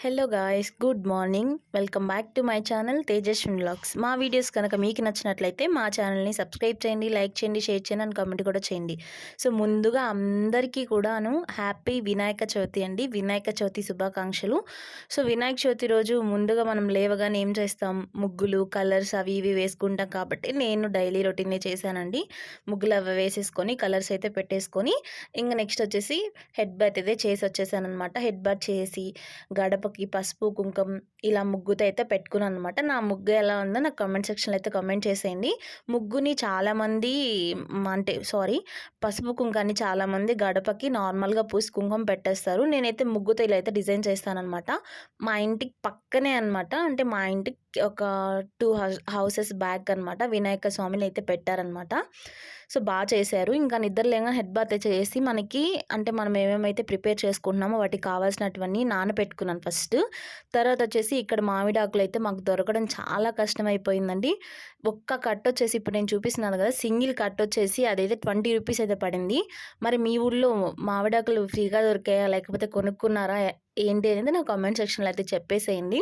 Hello guys good morning welcome back to my channel Tejaswin vlogs మా videos కనుక మీకు నచ్చినట్లయితే మా ఛానల్ని సబ్స్క్రైబ్ చేయండి లైక్ చేయండి షేర్ చేయండి అండ్ కామెంట్ కూడా చేయండి. సో ముందుగా అందరికీ కూడాను హ్యాపీ వినాయక చవితి అండి. వినాయక చవితి శుభాకాంక్షలు. సో వినాయక చవితి రోజు ముందుగా మనం లేవగానే ఏం చేస్తాం? ముగ్గులు కలర్స్ అవి ఇవి వేసుకుంటాం కాబట్టి నేను డైలీ రొటీనే చేశానండి. ముగ్గులు అవి వేసేసుకొని కలర్స్ అయితే పెట్టేసుకొని ఇంకా నెక్స్ట్ వచ్చేసి హెడ్ బాత్ అయితే చేసి వచ్చేసాను అనమాట హెడ్ బాత్ చేసి గడప గడపకి పసుపు కుంకుమ ఇలా ముగ్గుతో అయితే పెట్టుకున్నాను అనమాట నా ముగ్గు ఎలా ఉందో నాకు కామెంట్ సెక్షన్లో అయితే కామెంట్ చేసేయండి. ముగ్గుని చాలామంది అంటే సారీ పసుపు కుంకాన్ని చాలామంది గడపకి నార్మల్గా పూసి కుంకుమ పెట్టేస్తారు. నేనైతే ముగ్గుతో ఇలా అయితే డిజైన్ చేస్తానమాట మా ఇంటికి పక్కనే అనమాట అంటే మా ఇంటికి ఒక టూ హౌస్ హౌసెస్ బ్యాక్ అనమాట వినాయక స్వామిని అయితే పెట్టారనమాట సో బాగా చేశారు. ఇంకా నిద్ర లేక హెడ్ బాత్ చేసి మనకి అంటే మనం ఏమేమైతే ప్రిపేర్ చేసుకుంటున్నామో వాటికి కావాల్సినటువన్నీ నానబెట్టుకున్నాను ఫస్ట్. తర్వాత వచ్చేసి ఇక్కడ మామిడాకులు అయితే మాకు దొరకడం చాలా కష్టం అయిపోయిందండి ఒక్క కట్ వచ్చేసి ఇప్పుడు నేను చూపిస్తున్నాను కదా సింగిల్ కట్ వచ్చేసి అదైతే ట్వంటీ రూపీస్ అయితే పడింది. మరి మీ ఊళ్ళో మామిడాకులు ఫ్రీగా దొరికాయా? లేకపోతే కొనుక్కున్నారా? ఏంటి అనేది నా కామెంట్ సెక్షన్లో అయితే చెప్పేసేయండి.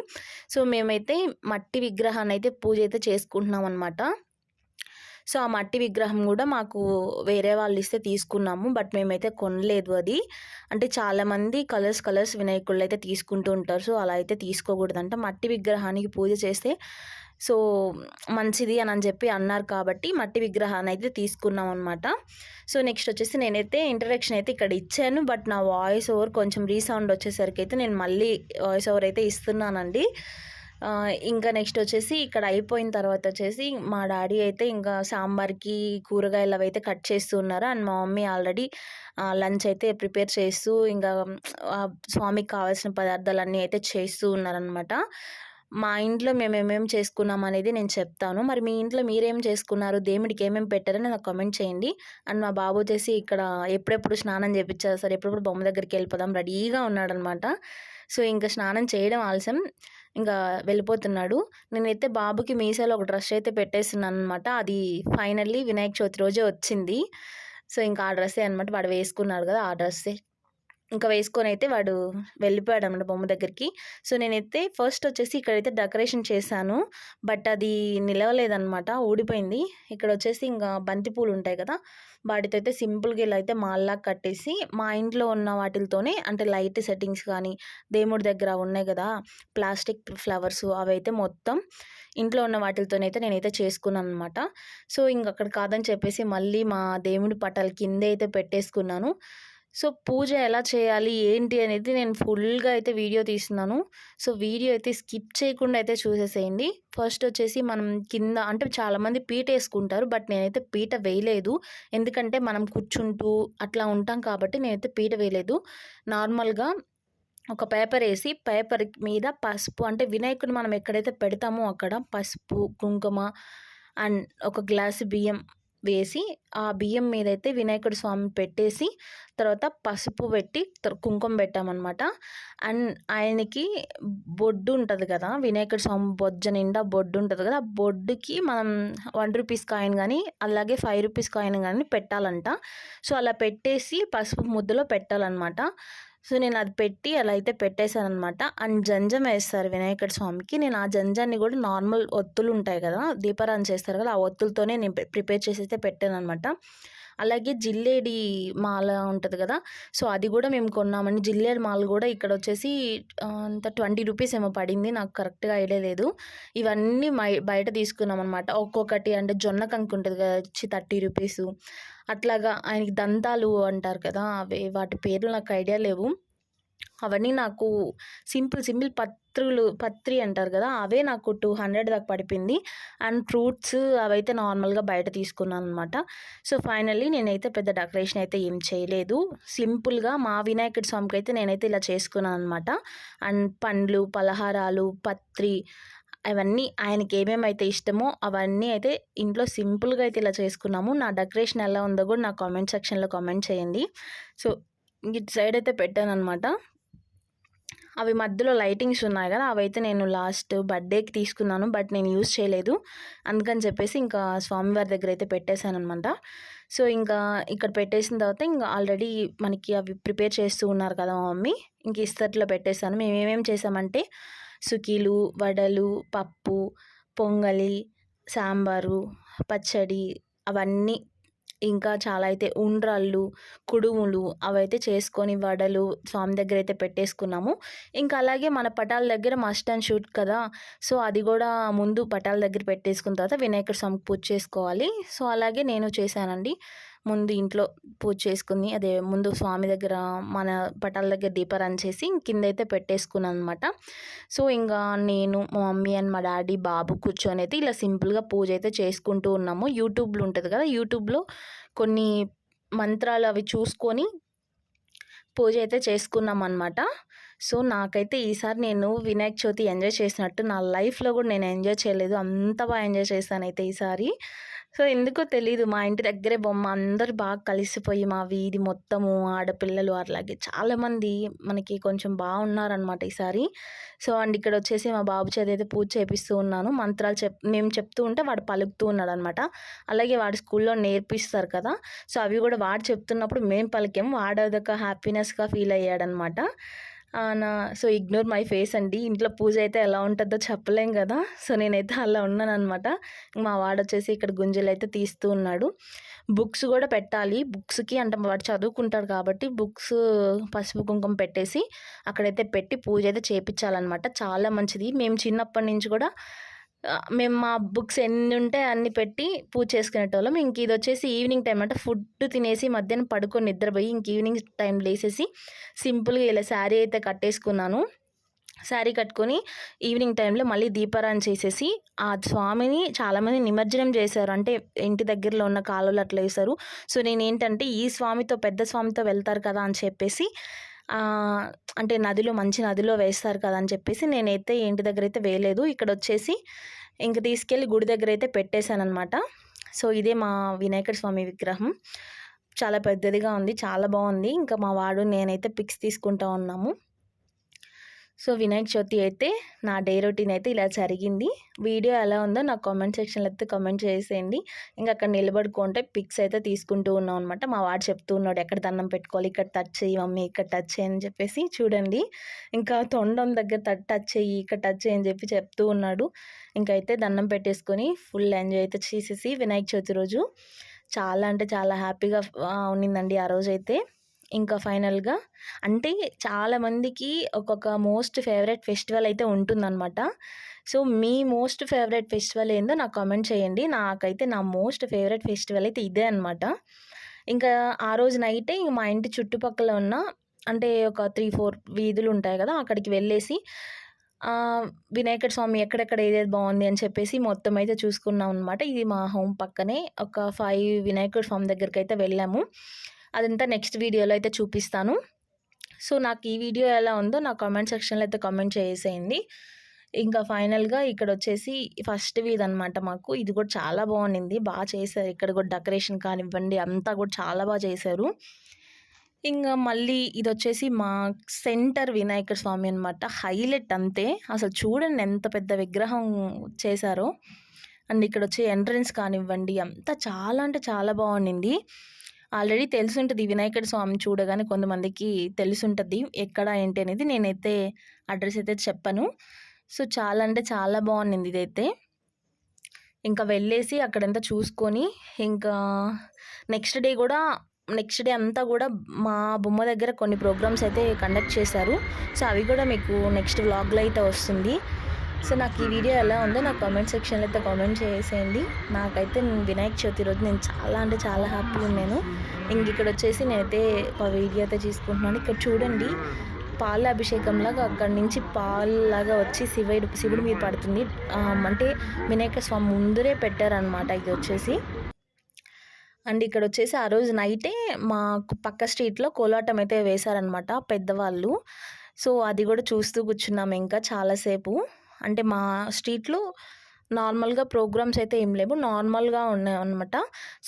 సో మేమైతే మట్టి విగ్రహాన్ని అయితే పూజ అయితే చేసుకుంటున్నాం అనమాట సో ఆ మట్టి విగ్రహం కూడా మాకు వేరే వాళ్ళు ఇస్తే తీసుకున్నాము. బట్ మేమైతే కొనలేదు అది. అంటే చాలామంది కలర్స్ కలర్స్ వినాయకుళ్ళు అయితే తీసుకుంటూ ఉంటారు. సో అలా అయితే తీసుకోకూడదంట. మట్టి విగ్రహానికి పూజ చేస్తే సో మంచిది అని అని చెప్పి అన్నారు కాబట్టి మట్టి విగ్రహాన్ని అయితే తీసుకున్నాం అనమాట సో నెక్స్ట్ వచ్చేసి నేనైతే ఇంట్రడక్షన్ అయితే ఇక్కడ ఇచ్చాను. బట్ నా వాయిస్ ఓవర్ కొంచెం రీసౌండ్ వచ్చేసరికి అయితే నేను మళ్ళీ వాయిస్ ఓవర్ అయితే ఇస్తున్నానండి. ఇంకా నెక్స్ట్ వచ్చేసి ఇక్కడ అయిపోయిన తర్వాత వచ్చేసి మా డాడీ అయితే ఇంకా సాంబార్కి కూరగాయలు అవి అయితే కట్ చేస్తూ ఉన్నారు. అండ్ మా మమ్మీ ఆల్రెడీ లంచ్ అయితే ప్రిపేర్ చేస్తూ ఇంకా స్వామికి కావాల్సిన పదార్థాలన్నీ అయితే చేస్తూ ఉన్నారనమాట మా ఇంట్లో మేము ఏమేమి చేసుకున్నాం అనేది నేను చెప్తాను. మరి మీ ఇంట్లో మీరేం చేసుకున్నారు? దేవుడికి ఏమేమి పెట్టారని నాకు కామెంట్ చేయండి. అండ్ మా బాబు వచ్చేసి ఇక్కడ ఎప్పుడెప్పుడు స్నానం చేపించారు సార్? ఎప్పుడెప్పుడు బొమ్మ దగ్గరికి వెళ్ళిపోదాం రెడీగా ఉన్నాడనమాట. సో ఇంకా స్నానం చేయడం ఆలస్యం. ఇంకా వెళ్ళిపోతున్నాడు. నేనైతే బాబుకి మీసాలో ఒక డ్రెస్ అయితే పెట్టేస్తున్నాను అనమాట అది ఫైనల్లీ వినాయక చవితి రోజే వచ్చింది. సో ఇంకా ఆ డ్రెస్సే అనమాట. వాడు వేసుకున్నాడు కదా ఆ డ్రెస్సే. ఇంకా వేసుకొని అయితే వాడు వెళ్ళిపోయాడు అనమాట బొమ్మ దగ్గరికి. సో నేనైతే ఫస్ట్ వచ్చేసి ఇక్కడైతే డెకరేషన్ చేశాను. బట్ అది నిలవలేదనమాట ఊడిపోయింది. ఇక్కడ వచ్చేసి ఇంకా బంతిపూలు ఉంటాయి కదా వాటితో అయితే సింపుల్గా ఇలా అయితే మాల్లా కట్టేసి మా ఇంట్లో ఉన్న వాటితోనే అంటే లైట్ సెట్టింగ్స్ కానీ దేవుడి దగ్గర ఉన్నాయి కదా ప్లాస్టిక్ ఫ్లవర్స్ అవైతే మొత్తం ఇంట్లో ఉన్న వాటితోనైతే నేనైతే చేసుకున్నాను అనమాట సో ఇంక అక్కడ కాదని చెప్పేసి మళ్ళీ మా దేవుడి పటాల కిందే అయితే పెట్టేసుకున్నాను. సో పూజ ఎలా చేయాలి? ఏంటి అనేది నేను ఫుల్గా అయితే వీడియో తీస్తున్నాను. సో వీడియో అయితే స్కిప్ చేయకుండా అయితే చూసేసేయండి. ఫస్ట్ వచ్చేసి మనం కింద అంటే చాలామంది పీట వేసుకుంటారు. బట్ నేనైతే పీట వేయలేదు. ఎందుకంటే మనం కూర్చుంటూ అట్లా ఉంటాం కాబట్టి నేనైతే పీట వేయలేదు. నార్మల్గా ఒక పేపర్ వేసి పేపర్ మీద పసుపు అంటే వినాయకుడిని మనం ఎక్కడైతే పెడతామో అక్కడ పసుపు కుంకుమ అండ్ ఒక గ్లాసు బియ్యం వేసి ఆ బియ్యం మీద అయితే వినాయకుడి స్వామి పెట్టేసి తర్వాత పసుపు పెట్టి కుంకుమ పెట్టామన్నమాట. అండ్ ఆయనకి బొడ్డు ఉంటుంది కదా వినాయకుడి స్వామి బొజ్జ నిండా బొడ్డు ఉంటుంది కదా ఆ బొడ్డుకి మనం వన్ రూపీస్ కాయిన్ కానీ అలాగే ఫైవ్ రూపీస్ కాయిన్ కానీ పెట్టాలంట. సో అలా పెట్టేసి పసుపు ముద్దలో పెట్టాలన్నమాట. సో నేను అది పెట్టి అలా అయితే పెట్టేశాను అనమాట అండ్ జంజం వేస్తారు వినాయకుడి స్వామికి. నేను ఆ జంజాన్ని కూడా నార్మల్ ఒత్తులు ఉంటాయి కదా దీపారాన్ని చేస్తారు కదా ఆ ఒత్తులతోనే నేను ప్రిపేర్ చేసి అయితే పెట్టాను అనమాట అలాగే జిల్లేడి మాల ఉంటుంది కదా సో అది కూడా మేము కొన్నామండి. జిల్లేడి మాల కూడా ఇక్కడ వచ్చేసి అంత ట్వంటీ రూపీస్ ఏమో పడింది నాకు కరెక్ట్గా ఐడియా లేదు. ఇవన్నీ మై బయట తీసుకున్నాం అనమాట ఒక్కొక్కటి అంటే జొన్న కంకు ఉంటుంది కదా వచ్చి థర్టీ రూపీస్. అట్లాగా ఆయనకి దంతాలు అంటారు కదా అవి వాటి పేర్లు నాకు ఐడియా లేవు. అవన్నీ నాకు సింపుల్ సింపుల్ పత్రులు పత్రి అంటారు కదా అవే నాకు టూ హండ్రెడ్ దాకా పడిపోయింది. అండ్ ఫ్రూట్స్ అవైతే నార్మల్గా బయట తీసుకున్నాను అనమాట సో ఫైనల్లీ నేనైతే పెద్ద డెకరేషన్ అయితే ఏం చేయలేదు. సింపుల్గా మా వినాయకుడి స్వామికి అయితే నేనైతే ఇలా చేసుకున్నాను అనమాట అండ్ పండ్లు పలహారాలు పత్రి అవన్నీ ఆయనకి ఏమేమైతే ఇష్టమో అవన్నీ అయితే ఇంట్లో సింపుల్గా అయితే ఇలా చేసుకున్నాము. నా డెకరేషన్ ఎలా ఉందో కూడా నా కామెంట్ సెక్షన్లో కామెంట్ చేయండి. సో ఇటు సైడ్ అయితే పెట్టాను అనమాట అవి మధ్యలో లైటింగ్స్ ఉన్నాయి కదా అవైతే నేను లాస్ట్ బర్త్డేకి తీసుకున్నాను బట్ నేను యూస్ చేయలేదు. అందుకని చెప్పేసి ఇంకా స్వామివారి దగ్గర అయితే పెట్టేశాను అనమాట సో ఇంకా ఇక్కడ పెట్టేసిన తర్వాత ఇంకా ఆల్రెడీ మనకి అవి ప్రిపేర్ చేస్తూ ఉన్నారు కదా మా మమ్మీ ఇంక ఇస్తట్లో పెట్టేసాను మేము ఏమేమి చేసామంటే సుకీలు వడలు పప్పు పొంగలి సాంబారు పచ్చడి అవన్నీ ఇంకా చాలా అయితే ఉండ్రాళ్ళు కుడుములు అవైతే చేసుకొని వడలు స్వామి దగ్గర అయితే పెట్టేసుకున్నాము. ఇంకా అలాగే మన పటాల దగ్గర మస్ట్ అండ్ షూట్ కదా సో అది కూడా ముందు పటాల దగ్గర పెట్టేసుకున్న తర్వాత వినాయకుడు స్వామికి పూజ చేసుకోవాలి. సో అలాగే నేను చేశానండి. ముందు ఇంట్లో పూజ చేసుకుని అదే ముందు స్వామి దగ్గర మన పటాల దగ్గర దీపారాన్ని చేసి కింద అయితే పెట్టేసుకున్నాను అనమాట సో ఇంకా నేను మా మమ్మీ అండ్ మా డాడీ బాబు కూర్చొని అయితే ఇలా సింపుల్గా పూజ అయితే చేసుకుంటూ ఉన్నాము. యూట్యూబ్లో ఉంటుంది కదా యూట్యూబ్లో కొన్ని మంత్రాలు అవి చూసుకొని పూజ అయితే చేసుకున్నాం అనమాట సో నాకైతే ఈసారి నేను వినాయక చవితి ఎంజాయ్ చేసినట్టు నా లైఫ్లో కూడా నేను ఎంజాయ్ చేయలేదు. అంత బాగా ఎంజాయ్ చేశాను అయితే ఈసారి. సో ఎందుకో తెలీదు. మా ఇంటి దగ్గరే బొమ్మ అందరు బాగా కలిసిపోయి మా వీధి మొత్తము ఆడపిల్లలు అట్లాగే చాలామంది మనకి కొంచెం బాగున్నారనమాట ఈసారి. సో అండ్ ఇక్కడ వచ్చేసి మా బాబు చేతి అయితే పూజ చేపిస్తూ ఉన్నాను. మంత్రాలు చెప్ మేము చెప్తూ ఉంటే వాడు పలుకుతూ ఉన్నాడు అనమాట అలాగే వాడు స్కూల్లో నేర్పిస్తారు కదా. సో అవి కూడా వాడు చెప్తున్నప్పుడు మేము పలికాము వాడు అదొక హ్యాపీనెస్గా ఫీల్ అయ్యాడనమాట నా సో ఇగ్నోర్ మై ఫేస్ అండి. ఇంట్లో పూజ అయితే ఎలా ఉంటుందో చెప్పలేం కదా. సో నేనైతే అలా ఉన్నాను అనమాట మా వాడు వచ్చేసి ఇక్కడ గుంజలు అయితే తీస్తూ ఉన్నాడు. బుక్స్ కూడా పెట్టాలి. బుక్స్కి అంటే వాడు చదువుకుంటాడు కాబట్టి బుక్స్ పసుపు కుంకుమ పెట్టేసి అక్కడైతే పెట్టి పూజ అయితే చేపించాలన్నమాట చాలా మంచిది. మేము చిన్నప్పటి నుంచి కూడా మేము మా బుక్స్ ఎన్ని ఉంటే అన్ని పెట్టి పూజ చేసుకునేటోళ్ళం. ఇంక ఇది వచ్చేసి ఈవినింగ్ టైం అంటే. ఫుడ్ తినేసి మధ్యాహ్నం పడుకొని నిద్రపోయి ఇంక ఈవినింగ్ టైం లేసేసి సింపుల్గా ఇలా శారీ అయితే కట్టేసుకున్నాను. శారీ కట్టుకొని ఈవినింగ్ టైంలో మళ్ళీ దీపారాయణ చేసేసి ఆ స్వామిని చాలామంది నిమజ్జనం చేశారు. అంటే ఇంటి దగ్గరలో ఉన్న కాలువలు అట్లా వేశారు. సో నేను ఏంటంటే ఈ స్వామితో పెద్ద స్వామితో వెళ్తారు కదా అని చెప్పేసి అంటే నదిలో మంచి నదిలో వేస్తారు కదా అని చెప్పేసి నేనైతే ఇంటి దగ్గర అయితే వేయలేదు. ఇక్కడ వచ్చేసి ఇంక తీసుకెళ్ళి గుడి దగ్గర అయితే పెట్టేశాను అనమాట సో ఇదే మా వినాయకుడి స్వామి విగ్రహం. చాలా పెద్దదిగా ఉంది చాలా బాగుంది. ఇంకా మా వాడు నేనైతే పిక్స్ తీసుకుంటా ఉన్నాము. సో వినాయక చవితి అయితే నా డే రొటీన్ అయితే ఇలా జరిగింది. వీడియో ఎలా ఉందో నాకు కామెంట్ సెక్షన్లో అయితే కామెంట్ చేసేయండి. ఇంకా అక్కడ నిలబడుకుంటే పిక్స్ అయితే తీసుకుంటూ ఉన్నాం అనమాట మా వాడు చెప్తూ ఉన్నాడు ఎక్కడ దండం పెట్టుకోవాలి? ఇక్కడ టచ్ చేయి మమ్మీ ఇక్కడ టచ్ చేయి అని చెప్పేసి చూడండి. ఇంకా తొండం దగ్గర టచ్ చేయి ఇక్కడ టచ్ చేయి అని చెప్పి చెప్తూ ఉన్నాడు. ఇంకైతే దండం పెట్టేసుకొని ఫుల్ ఎంజాయ్ అయితే చేసేసి వినాయక చవితి రోజు. చాలా అంటే చాలా హ్యాపీగా ఉన్నిందండి ఆ రోజు అయితే ఇంకా ఫైనల్గా. అంటే చాలామందికి ఒక్కొక్క మోస్ట్ ఫేవరెట్ ఫెస్టివల్ అయితే ఉంటుందన్నమాట. సో మీ మోస్ట్ ఫేవరెట్ ఫెస్టివల్ ఏందో నాకు కామెంట్ చేయండి. నాకైతే నా మోస్ట్ ఫేవరెట్ ఫెస్టివల్ అయితే ఇదే అనమాట ఇంకా ఆ రోజు నైటే మా ఇంటి చుట్టుపక్కల ఉన్న అంటే ఒక త్రీ ఫోర్ వీధులు ఉంటాయి కదా అక్కడికి వెళ్ళేసి వినాయకుడు స్వామి ఎక్కడెక్కడ ఏదేది బాగుంది అని చెప్పేసి మొత్తం అయితే చూసుకున్నాం అనమాట ఇది మా హోమ్ పక్కనే ఒక ఫైవ్ వినాయకుడు స్వామి దగ్గరికి అయితే వెళ్ళాము. అదంతా నెక్స్ట్ వీడియోలో అయితే చూపిస్తాను. సో నాకు ఈ వీడియో ఎలా ఉందో నా కామెంట్ సెక్షన్లో అయితే కామెంట్ చేసేయండి. ఇంకా ఫైనల్గా ఇక్కడ వచ్చేసి ఫస్ట్ వీధి అనమాట మాకు. ఇది కూడా చాలా బాగుండింది. బాగా చేశారు. ఇక్కడ కూడా డెకరేషన్ కానివ్వండి అంతా కూడా చాలా బాగా చేశారు. ఇంకా మళ్ళీ ఇది వచ్చేసి మా సెంటర్ వినాయక స్వామి అనమాట హైలైట్ అంతే. అసలు చూడండి ఎంత పెద్ద విగ్రహం చేశారో. అండ్ ఇక్కడ వచ్చే ఎంట్రన్స్ కానివ్వండి అంతా చాలా అంటే చాలా బాగుండింది. ఆల్రెడీ తెలుసుంటుంది వినాయకుడి స్వామి చూడగానే కొంతమందికి తెలుసుంటుంది ఎక్కడ ఏంటి అనేది నేనైతే అడ్రస్ అయితే చెప్పను. సో చాలా అంటే చాలా బాగుంది ఇదైతే. ఇంకా వెళ్ళేసి అక్కడంతా చూసుకొని ఇంకా నెక్స్ట్ డే కూడా నెక్స్ట్ డే అంతా కూడా మా బొమ్మ దగ్గర కొన్ని ప్రోగ్రామ్స్ అయితే కండక్ట్ చేశారు. సో అవి కూడా మీకు నెక్స్ట్ వ్లాగ్లో అయితే వస్తుంది. సో నాకు ఈ వీడియో ఎలా ఉందో నాకు కామెంట్ సెక్షన్లో అయితే కామెంట్ చేసేయండి. నాకైతే వినాయక చవితి రోజు నేను చాలా అంటే చాలా హ్యాపీగా ఉన్నాను. ఇంక ఇక్కడ వచ్చేసి నేనైతే ఒక వీడియో అయితే తీసుకుంటున్నాను. ఇక్కడ చూడండి పాల అభిషేకంలాగా అక్కడి నుంచి పాల్లాగా వచ్చి శివుడు శివుడి మీద పడుతుంది. అంటే వినాయక స్వామి ముందరే పెట్టారనమాట ఇది వచ్చేసి. అండ్ ఇక్కడ వచ్చేసి ఆ రోజు నైటే మాకు పక్క స్ట్రీట్లో కోలాటం అయితే వేశారనమాట పెద్దవాళ్ళు. సో అది కూడా చూస్తూ కూర్చున్నాము ఇంకా చాలాసేపు అంటే మా స్ట్రీట్లో నార్మల్గా ప్రోగ్రామ్స్ అయితే ఏం లేవు. నార్మల్గా ఉన్నాయి అనమాట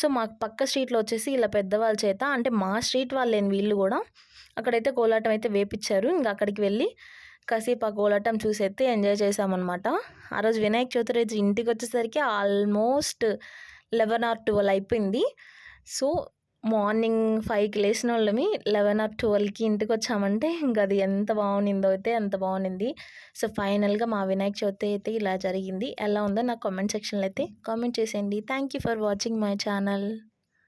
సో మా పక్క స్ట్రీట్లో వచ్చేసి ఇలా పెద్దవాళ్ళ చేత అంటే మా స్ట్రీట్ వాళ్ళేని వీళ్ళు కూడా అక్కడైతే కోలాటం అయితే వేపించారు ఇంకా అక్కడికి వెళ్ళి కాసేపు ఆ కోలాటం చూసి అయితే ఎంజాయ్ చేసామన్నమాట ఆ రోజు వినాయక చవితి రోజు ఇంటికి వచ్చేసరికి ఆల్మోస్ట్ లెవెన్ ఆర్ ట్వెల్వ్ అయిపోయింది. సో మార్నింగ్ ఫైవ్కి లేచిన వాళ్ళమి లెవెన్ ఆర్ ట్వెల్వ్కి ఇంటికి వచ్చామంటే ఇంకా అది ఎంత బాగునిందో అయితే అంత బాగునింది. సో ఫైనల్గా మా వినాయక చవితి అయితే ఇలా జరిగింది. ఎలా ఉందో నాకు కామెంట్ సెక్షన్లో అయితే కామెంట్ చేసేయండి. Thank you for watching my channel.